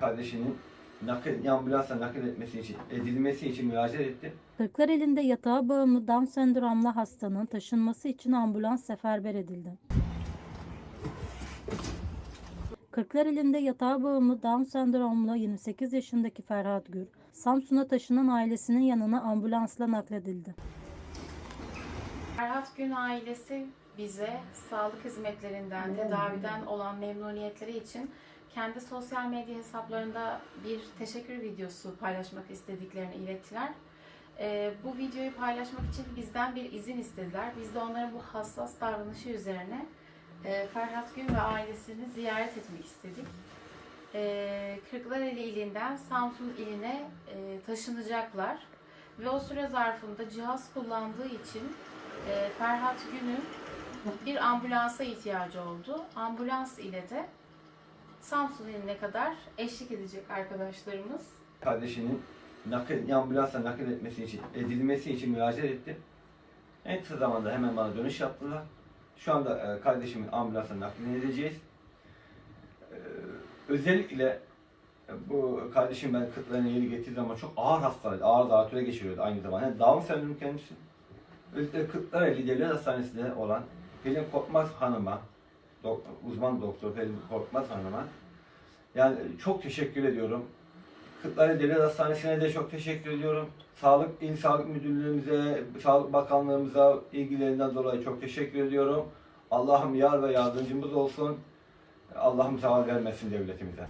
kardeşinin nakil, ambulansla nakil etmesi için, edilmesi için müracaat etti. Kırklareli'nde yatağa bağımlı Down sendromlu hastanın taşınması için ambulans seferber edildi. Kırklareli'nde yatağa bağımlı Down sendromlu 28 yaşındaki Ferhat Gür, Samsun'a taşınan ailesinin yanına ambulansla nakledildi. Ferhat Gün ailesi bize sağlık hizmetlerinden, tedaviden olan memnuniyetleri için kendi sosyal medya hesaplarında bir teşekkür videosu paylaşmak istediklerini ilettiler. Ee, bu videoyu paylaşmak için bizden bir izin istediler. Biz de onların bu hassas davranışı üzerine e, Ferhat Gün ve ailesini ziyaret etmek istedik. Ee, Kırklareli ilinden Samsun iline e, taşınacaklar. Ve o süre zarfında cihaz kullandığı için e, Ferhat Gün'ün bir ambulansa ihtiyacı oldu. Ambulans ile de Samsun iline kadar eşlik edecek arkadaşlarımız. Kardeşinin nakil, ambulansla nakil etmesi için, edilmesi için müracaat etti. En kısa zamanda hemen bana dönüş yaptılar. Şu anda e, kardeşimin ambulansla naklini edeceğiz. E, özellikle e, bu kardeşim ben kırklarına yeri getirdiği zaman çok ağır hastaydı, ağır zatüre geçiriyordu aynı zamanda. Yani Down sendromu kendisi. Özellikle Kırklareli Devlet Hastanesi'nde olan Pelin Korkmaz Hanım'a, dok- uzman doktor Pelin Korkmaz Hanım'a yani çok teşekkür ediyorum. Kırklareli Devlet Hastanesi'ne de çok teşekkür ediyorum. Sağlık İl Sağlık Müdürlüğümüze, Sağlık Bakanlığımıza ilgilerinden dolayı çok teşekkür ediyorum. Allah'ım yar ve yardımcımız olsun. Allah'ım zaval vermesin devletimize.